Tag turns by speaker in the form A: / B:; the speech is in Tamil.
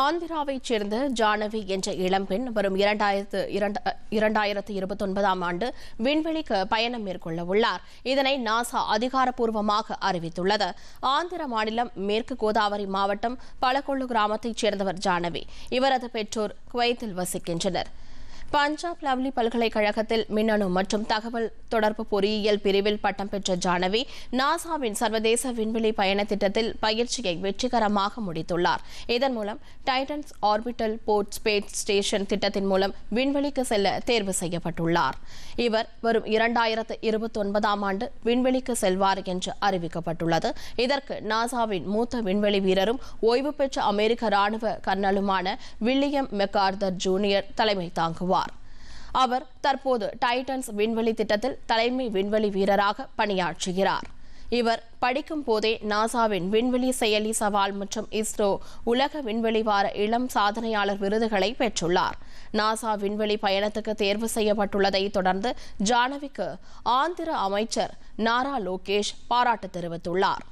A: ஆந்திராவைச் சேர்ந்த ஜானவி என்ற இளம்பெண் வரும் இரண்டாயிரத்து இரண்டாயிரத்து இருபத்தி ஒன்பதாம் ஆண்டு விண்வெளிக்கு பயணம் மேற்கொள்ள உள்ளார். இதனை நாசா அதிகாரப்பூர்வமாக அறிவித்துள்ளது. ஆந்திர மாநிலம் மேற்கு கோதாவரி மாவட்டம் பலகொள்ளு கிராமத்தைச் சேர்ந்தவர் ஜானவி. இவரது பெற்றோர் குவைத்தில் வசிக்கின்றனர். பஞ்சாப் லவ்லி பல்கலைக்கழகத்தில் மின்னணு மற்றும் தகவல் தொடர்பு பொறியியல் பிரிவில் பட்டம் பெற்ற ஜானவி நாசாவின் சர்வதேச விண்வெளி பயண திட்டத்தில் பயிற்சியை வெற்றிகரமாக முடித்துள்ளார். இதன் மூலம் Titans orbital port space station திட்டத்தின் மூலம் விண்வெளிக்கு செல்ல தேர்வு செய்யப்பட்டுள்ளார். இவர் வரும் இரண்டாயிரத்து இருபத்தி ஒன்பதாம் ஆண்டு விண்வெளிக்கு செல்வார் என்று அறிவிக்கப்பட்டுள்ளது. இதற்கு நாசாவின் மூத்த விண்வெளி வீரரும் ஓய்வு பெற்ற அமெரிக்க ராணுவ கர்னலுமான வில்லியம் மெக்கார்தர் ஜூனியர் தலைமை தாங்குவார். அவர் தற்போது டைட்டன்ஸ் விண்வெளி திட்டத்தில் தலைமை விண்வெளி வீரராக பணியாற்றுகிறார். இவர் படிக்கும் போதே நாசாவின் விண்வெளி செயலி சவால் மற்றும் இஸ்ரோ உலக விண்வெளி வார இளம் சாதனையாளர் விருதுகளை பெற்றுள்ளார். நாசா விண்வெளி பயணத்துக்கு தேர்வு செய்யப்பட்டுள்ளதை தொடர்ந்து ஜானவிக்கு ஆந்திர அமைச்சர் நாரா லோகேஷ் பாராட்டு தெரிவித்துள்ளார்.